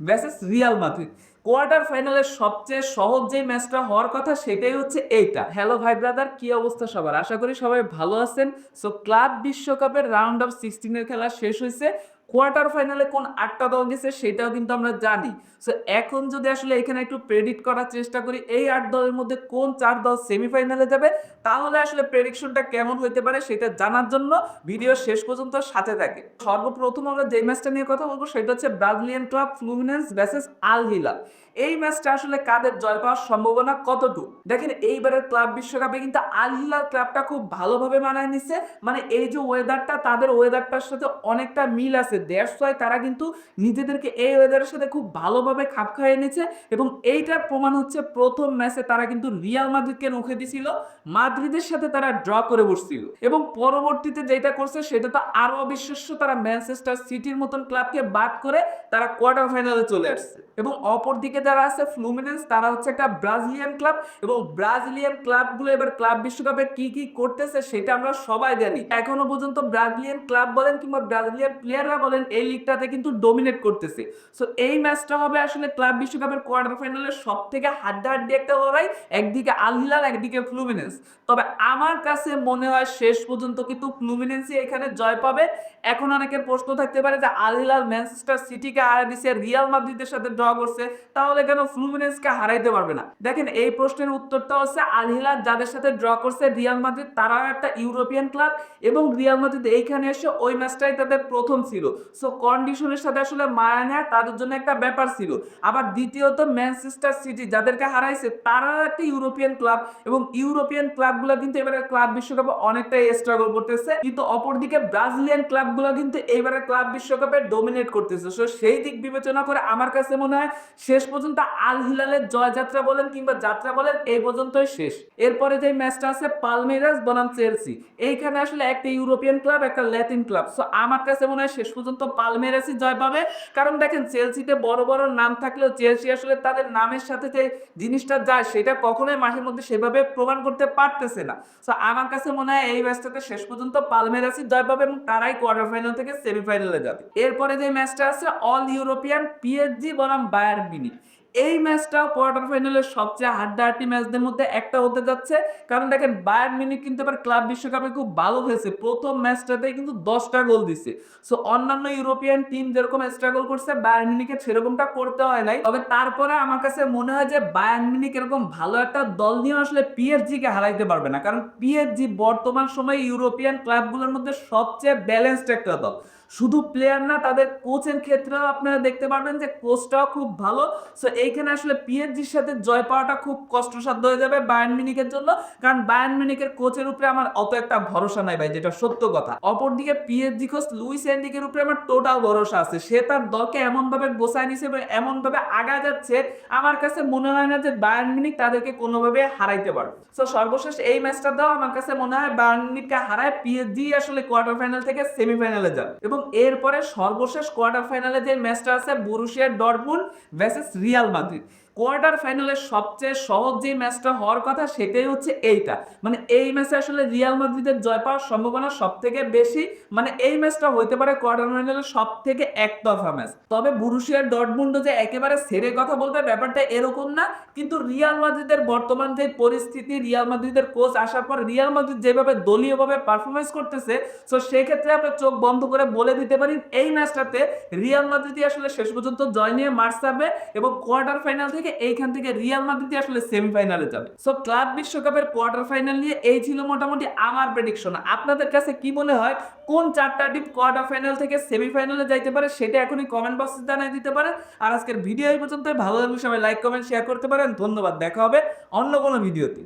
ভ্যাসেস Real Madrid quarter ফাইনালের সবচেয়ে সহজ যে ম্যাচটা হওয়ার কথা সেটাই হচ্ছে এইটা। হ্যালো ভাই ব্রাদার কি অবস্থা সবার? আশা করি সবাই ভালো আছেন। সো ক্লাব বিশ্বকাপের রাউন্ড অফ সিক্সটিনের খেলা শেষ হয়েছে। কোয়ার্টার ফাইনালে কোন আটটা দল গেছে সেটাও কিন্তু আমরা জানি। সো এখন যদি আসলে এখানে একটু প্রেডিক্ট করার চেষ্টা করি, এই আট দলের মধ্যে কোন চার দল সেমিফাইনালে যাবে, তাহলে আসলে প্রেডিকশনটা কেমন হইতে পারে সেটা জানার জন্য ভিডিও শেষ পর্যন্ত সাথে থাকে। সর্বপ্রথম আমরা যে ম্যাচটা নিয়ে কথা বলব, সেটা হচ্ছে Brazilian club Fluminense versus Al Hilal এই ম্যাচটা আসলে কাদের জয় পাওয়ার সম্ভাবনা কতটুকু? দেখেন, এইবারের ক্লাব, বিশ্বকাপে কিন্তু আল হিলাল ক্লাবটা খুব ভালোভাবে মানায় নিছে। মানে এই যে ওয়েদারটা তাদের ওয়েদারটার সাথে অনেকটা মিল আছে। ওয়াই তারা কিন্তু নিজেদেরকে এই ওয়েদারের সাথে খুব ভালোভাবে খাপ খাইয়ে নিয়েছে এবং এইটার প্রমাণ হচ্ছে প্রথম ম্যাচে তারা কিন্তু রিয়াল মাদ্রিদকে মুখে দিছিল, মাদ্রিদের সাথে তারা ড্র করে বসছিল। এবং পরবর্তীতে যেটা করছে, সেটা তো আরও অবিশ্বাস্য, তারা ম্যানচেস্টার সিটির মতন ক্লাবকে বাদ করে তারা কোয়ার্টার ফাইনালে চলে আসছে। এবং অপরদিকে যারা আছে ফ্লুমিনেন্স তারা হচ্ছে একটা ব্রাজিলিয়ান ক্লাব এবং ব্রাজিলিয়ান ক্লাবগুলো এবার ক্লাব বিশ্বকাপে কি কি করতেছে সেটা আমরা সবাই জানি। এখনও পর্যন্ত ব্রাজিলিয়ান ক্লাব বলেন কিংবা ব্রাজিলিয়ান প্লেয়াররা বলেন, এই লিগটাতে কিন্তু ডোমিনেট করতেছে। সো এই ম্যাচটা হবে আসলে ক্লাব বিশ্বকাপের কোয়ার্টার ফাইনালের সব থেকে হাড্ডাহাড্ডি একটা লড়াই, একদিকে আল হিলাল একদিকে ফ্লুমিনেন্স তবে আমার কাছে মনে হয় শেষ পর্যন্ত কিন্তু ফ্লুমিনেন্সই এখানে জয় পাবে। এখন অনেকের প্রশ্ন থাকতে পারে যে আল হিলাল ম্যানচেস্টার সিটিকে হারা দিছে রিয়াল মাদ্রিদের সাথে ড্র করছে। তাহলে কেন ফ্লুমিনেন্সকে হারাইতে পারবে না? দেখেন, এই প্রশ্নের উত্তরটা হচ্ছে আল হিলাল যাদের সাথে ড্র করছে রিয়াল মাদ্রিদ, তারাও একটা ইউরোপিয়ান ক্লাব এবং রিয়াল মাদ্রিদ এইখানে এসে ওই ম্যাচটাই তাদের প্রথম ছিল। সো কন্ডিশনের সাথে আসলে মায়া নেয়া তাদের জন্য একটা ব্যাপার ছিল। আবার দ্বিতীয়ত ম্যানচেস্টার সিটি যাদেরকে হারাইছে, তারাও একটা ইউরোপিয়ান ক্লাব এবং ইউরোপিয়ান ক্লাবগুলো কিন্তু এবারে ক্লাব বিশ্বকাপে অনেকটাই স্ট্রাগল করতেছে। কিন্তু অপরদিকে, ব্রাজিলিয়ান ক্লাবগুলো কিন্তু এবারে ক্লাব বিশ্বকাপে ডোমিনেট করতেছে। সো সেই দিক বিবেচনা করে আমার কাছে মনে হয় শেষ পর্যন্ত আল হিলালের জয়যাত্রা বলেন কিংবা যাত্রা বলেন, এই পর্যন্তই শেষ। এরপরে যে ম্যাচটা আছে পালমেরাস বনাম চেলসি। এইখানে আসলে একটা ইউরোপিয়ান ক্লাব, একটা ল্যাটিন ক্লাব। সো আমার কাছে মনে হয় শেষ পর্যন্ত পালমেরাসই জয় পাবে। কারণ দেখেন, চেলসিতে বড় বড় নাম থাকলেও চেলসি আসলে তাদের নামের সাথে যে জিনিসটা যায়, সেটা কখনোই মাঠের মধ্যে সেভাবে প্রমাণ করতে পারতেছে না। সো আমার কাছে মনে হয় এই ম্যাচটাতে শেষ পর্যন্ত পালমেরাসই জয় পাবে এবং তারাই কোয়ার্টার ফাইনাল থেকে সেমিফাইনালে যাবে। এরপরে যে ম্যাচটা আছে অল ইউরোপিয়ান পিএসজি বনাম বায়ার মিনি friends. এই ম্যাচটাও কোয়ার্টার ফাইনালের সবচেয়ে হাড্ডাহাড্ডি ম্যাচদের মধ্যে একটা হতে যাচ্ছে। কারণ দেখেন বায়ার মিনিট কিন্তু এবার ক্লাব বিশ্বকাপে খুব ভালো হয়েছে প্রথম ম্যাচটাতেই কিন্তু দশটা গোল দিছে। সো অন্যান্য ইউরোপিয়ান টিম যেরকম স্ট্রাগল করছে বায়ার মিনিকে সেরকমটা করতে হয় নাই। তবে তারপরে আমার কাছে মনে হয় যে বায়ার মিনিক এরকম ভালো একটা দল নিয়ে আসলে পিএসজি কে হারাইতে পারবে না। কারণ পিএসজি বর্তমান সময়ে ইউরোপিয়ান ক্লাবগুলোর মধ্যে সবচেয়ে ব্যালেন্সড একটা দল। শুধু প্লেয়ার না, তাদের কোচের ক্ষেত্রেও আপনারা দেখতে পারবেন যে কোচটাও খুব ভালো। সো এইখানে আসলে পিএসজির সাথে জয় পাওয়াটা খুব কষ্টসাধ্য হয়ে যাবে বায়ান মিনিকের জন্য। কারণ বায়ান মিনিকের কোচের উপরে আমার অত একটা ভরসা নাই ভাই, যেটা সত্য কথা। অপরদিকে পিএসজি কোচ লুইস এন্ডিকের উপরে আমার টোটাল ভরসা আছে। সে তার দলকে এমন ভাবে গোছায় নিছে এবং এমন ভাবে আগা যাচ্ছে, আমার কাছে মনে হয় না যে বায়ান মিনিক তাদেরকে কোনোভাবে হারাইতে পারবে। সো সর্বশেষ এই ম্যাচটা দাও, আমার কাছে মনে হয় বায়ান মিনিককে হারায় পিএসজি আসলে কোয়ার্টার ফাইনাল থেকে সেমিফাইনালে যাবে। এবং এরপরে সর্বশেষ কোয়ার্টার ফাইনালে যে ম্যাচটা আছে বরুশিয়ার Dortmund versus Real Madrid quarter ফাইনালের সবচেয়ে সহজ যে ম্যাচটা হওয়ার কথা সেটাই হচ্ছে এইটা। মানে এই ম্যাচে আসলে রিয়াল মাদ্রিদের জয় পাওয়ার সম্ভাবনা সব থেকে বেশি। মানে এই ম্যাচটা হইতে পারে কোয়ার্টার ফাইনালের সব থেকে একতরফা ম্যাচ তবে বুরুশিয়ার ডটমুন্ড যে একেবারে সেরে কথা বলবে ব্যাপারটা এরকম না, কিন্তু রিয়াল মাদ্রিদের বর্তমান যে পরিস্থিতি রিয়াল মাদ্রিদের কোচ আসার পর রিয়াল মাদ্রিদ যেভাবে দলীয়ভাবে পারফরমেন্স করতেছে তো সেক্ষেত্রে আমরা চোখ বন্ধ করে বলে দিতে পারি এই ম্যাচটাতে রিয়াল মাদ্রিদই আসলে শেষ পর্যন্ত জয় নিয়ে মার্চ এবং কোয়ার্টার ফাইনাল থেকে এইখান থেকে রিয়াল মাদ্রিদ আসলে সেমিফাইনালে যাবে। সো ক্লাব বিশ্বকাপের কোয়ার্টার ফাইনাল নিয়ে এই ছিল মোটামুটি আমার প্রেডিকশন আপনাদের কাছে কি মনে হয়, কোন চারটা টিম কোয়ার্টার ফাইনাল থেকে সেমিফাইনালে যাইতে পারে সেটা এখনই কমেন্ট বক্সে জানিয়ে দিতে পারেন। আর আজকের ভিডিও এই পর্যন্ত ভালো লাগলে সবাই লাইক কমেন্ট শেয়ার করতে পারেন। ধন্যবাদ। দেখা হবে অন্য কোনো ভিডিওতে